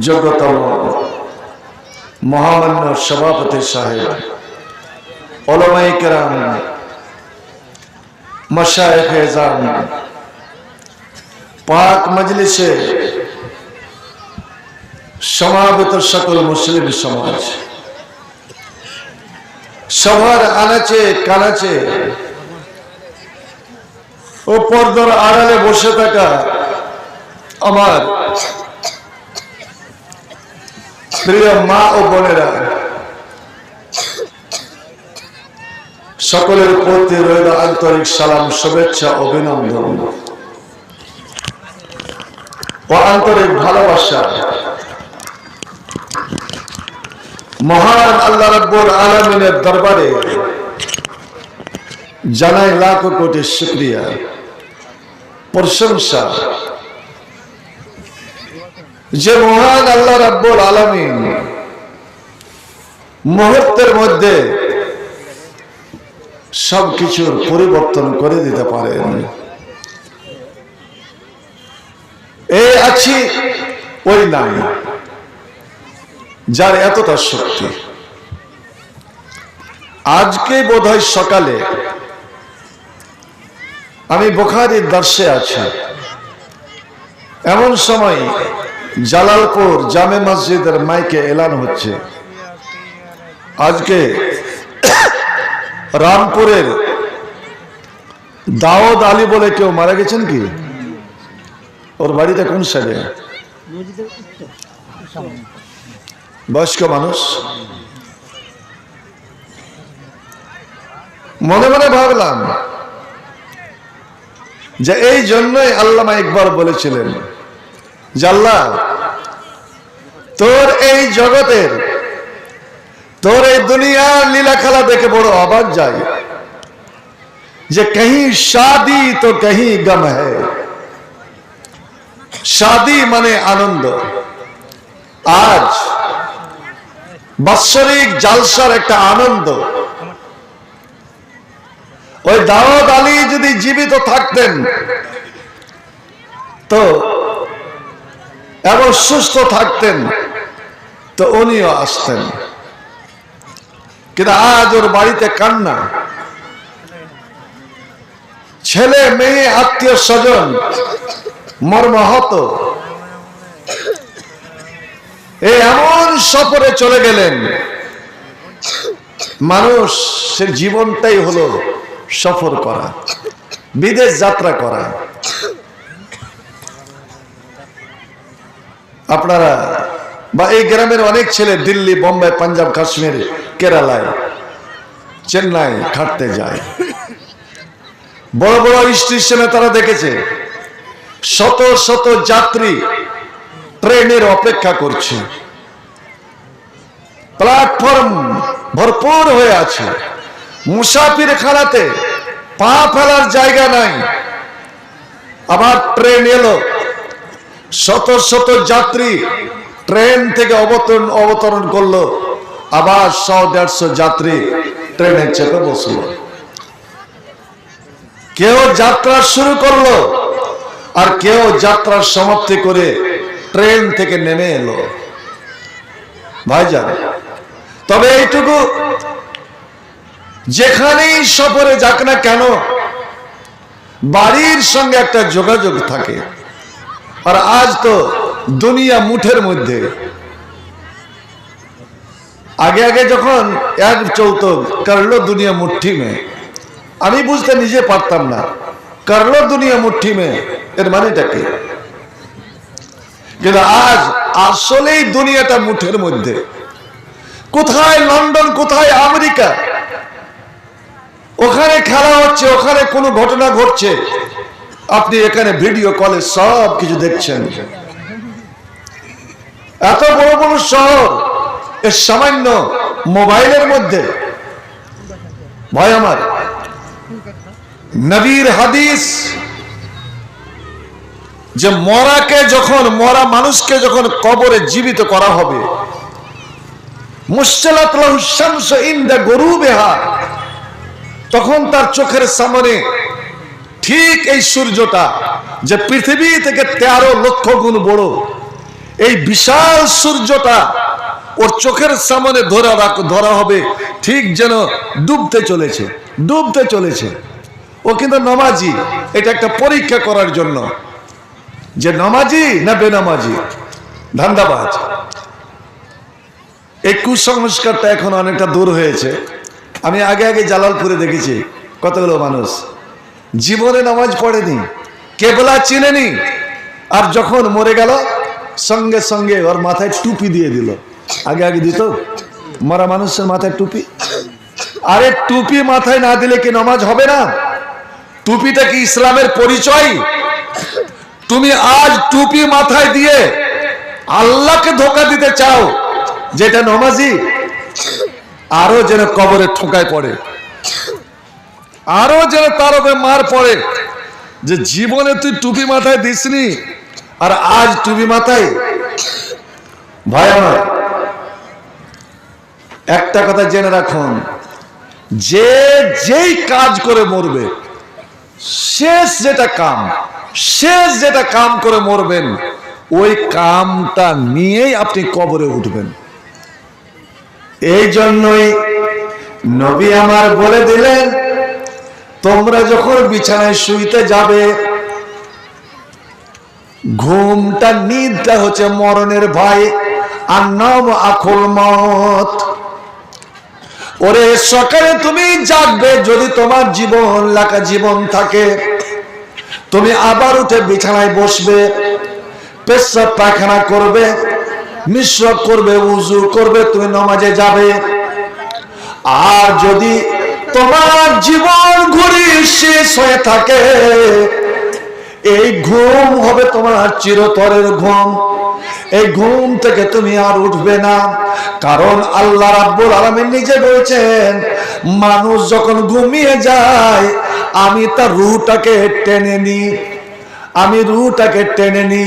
যোগ্যতম মহামান্য সভাপতি সাহেব ওলামাই কেরাম, মশায়েখ এজাম পাক মজলিসে সমাবেত সকল মুসলিম সমাজ সবার আনাচে কানাচে ও পর্দার আড়ালে বসে থাকা আমার প্রিয় মা ও বোনেরা, সকলের প্রতি রইল আন্তরিক সালাম, শুভেচ্ছা, অভিনন্দন ও আন্তরিক ভালোবাসা। মহান আল্লাহ রব্বুল আলমিনের দরবারে জানাই লাখ কোটি শুক্রিয়া, প্রশংসা যে মহান আল্লাহ রাব্বুল আলামিন মুহূর্তের মধ্যে সবকিছুর পরিবর্তন করে দিতে পারেন। এই আছি, ওই নাই, যার এতটা শক্তি। আজকে বোধহয় সকালে আমি বোখারির দর্শে আছি। এমন সময় জালালপুর জামে মসজিদের মাইকে এলান হচ্ছে। আজকে রামপুরের দাওদ আলী বলে কেউ মারা গেছেন কি? ওর বাড়িতে কোন সাইডে? বয়স্ক মানুষ। মনে মনে ভাবলাম যে এই জন্যই আল্লামা একবার বলেছিলেন জাল্লা তোর এই জগতের, তোর এই দুনিয়ার লীলা খেলা দেখে বড় অবাক যায় যে কहीं শাদি তো কहीं গম হ্যায়। শাদি মানে আনন্দ। আজ বাৎসরিক জালসার একটা আনন্দ। ওই দাওয়াত আলী যদি জীবিত থাকতেন, তো এবং সুস্থ থাকতেন। তো উনিও আসতেন। কিন্তু আজ ওর বাড়িতে কান্না। ছেলে, মেয়ে, আত্মীয় স্বজন মর্মাহত। এমন সফরে চলে গেলেন। মানুষ মানুষের জীবনটাই হলো সফর করা, বিদেশ যাত্রা করা। আপনারা বা এই গ্রামের অনেক ছেলে দিল্লি বোম্বাই পাঞ্জাব, কাশ্মীর, কেরালায়, চেন্নাই খাটতে যায়। বড় বড় স্টেশনে তারা দেখেছে, শত শত যাত্রী ট্রেনের অপেক্ষা করছে। প্ল্যাটফর্ম ভরপুর হয়ে আছে। মুসাফির খানাতে পা ফেলার জায়গা নাই। আবার ট্রেন এলো। শত শত যাত্রী ট্রেন থেকে অবতরণ অবতরণ করল আবার শো দেড়শো যাত্রী ট্রেনে চেপে বসল। কেউ যাত্রা শুরু করল আর কেউ যাত্রার সমাপ্তি করে ট্রেন থেকে নেমে এলো। ভাইজান, তবে এইটুকু, যেখানেই সফরে যাক না কেন, বাড়ির সঙ্গে একটা যোগাযোগ থাকে। আর আজ তো দুনিয়া মুঠের মধ্যে। আগে আগে যখন এক চলতো, করল দুনিয়া মুঠি মে। আমি বুঝতে নিজে পারতাম না, করল দুনিয়া মুঠি মে, এর মানেটা কি? কিন্তু আজ আসলেই দুনিয়াটা মুঠের মধ্যে। কোথায় লন্ডন, কোথায় আমেরিকা? ওখানে খেলা হচ্ছে, ওখানে কোনো ঘটনা ঘটছে। আপনি এখানে ভিডিও কলে সব কিছু দেখছেন। এত বড় বড় শহর, এর সামান্য মোবাইলের মধ্যে। ভয় আমার, নবীর হাদিস, যে মরাকে যখন, মরা মানুষকে যখন কবরে জীবিত করা হবে তখন তার চোখের সামনে ঠিক এই সূর্যটা, যে পৃথিবী থেকে তেরো লক্ষ গুণ বড় এই বিশাল সূর্যটা ওর চোখের সামনে ধরা ধরা হবে, ঠিক যেন ডুবতে চলেছে ডুবতে চলেছে। ও কিন্তু নমাজি, এটা একটা পরীক্ষা করার জন্য। যে নমাজি না বেনামাজি? ধান্দাবাজ। এই কুসংস্কারটা এখন অনেকটা দূর হয়েছে। আমি আগে আগে জালালপুরে দেখেছি, কতগুলো মানুষ। জীবনে নামাজ পড়েনি, কেবলা চিনেনি, আর যখন মরে গেল সঙ্গে সঙ্গে ওর মাথায় টুপি দিয়ে দিল। আগে আগে দিত? মরা মানুষের মাথায় টুপি? আরে টুপি মাথায় না দিলে কি নামাজ হবে না? টুপিটা কি ইসলামের পরিচয়? তুমি আজ টুপি মাথায় দিয়ে আল্লাহকে ধোকা দিতে চাও, যেটা নমাজি আরও যেন কবরে ঠোকায় পড়ে। আরও যেন তার মার পড়ে যে জীবনে তুই টুপি মাথায় দিসনি আর আজ টুপি মাথায় ভয় আমার। একটা কথা জেনে রাখুন, যে যেই কাজ করে মরবে, শেষ যেটা কাম, শেষ যেটা কাম করে মরবেন, ওই কামটা নিয়েই আপনি কবরে উঠবেন। এই জন্যই নবী আমার বলে দিলেন, তোমরা যখন বিছানায় শুইতে যাবে ঘুমটা নিদটা হচ্ছে মরণের ভয় আর নাম আখল মত। ওরে সকালে তুমি জাগবে যদি তোমার জীবন লাকা জীবন থাকে। তুমি আবার উঠে বিছানায় বসবে, পেশাব পায়খানা করবে মিশ্র করবে, উজু করবে, তুমি নমাজে যাবে। আর যদি তোমার জীবন ঘুরি শেষ হয়ে থাকে এই ঘুম হবে তোমার চিরতরের ঘুম। এই ঘুম থেকে তুমি আর উঠবে না। কারণ আল্লাহ রাব্বুল আলামিন নিজে বলছেন, মানুষ যখন ঘুমিয়ে যায়, আমি তার রুটাকে টেনে নি আমি রুটাকে টেনে নি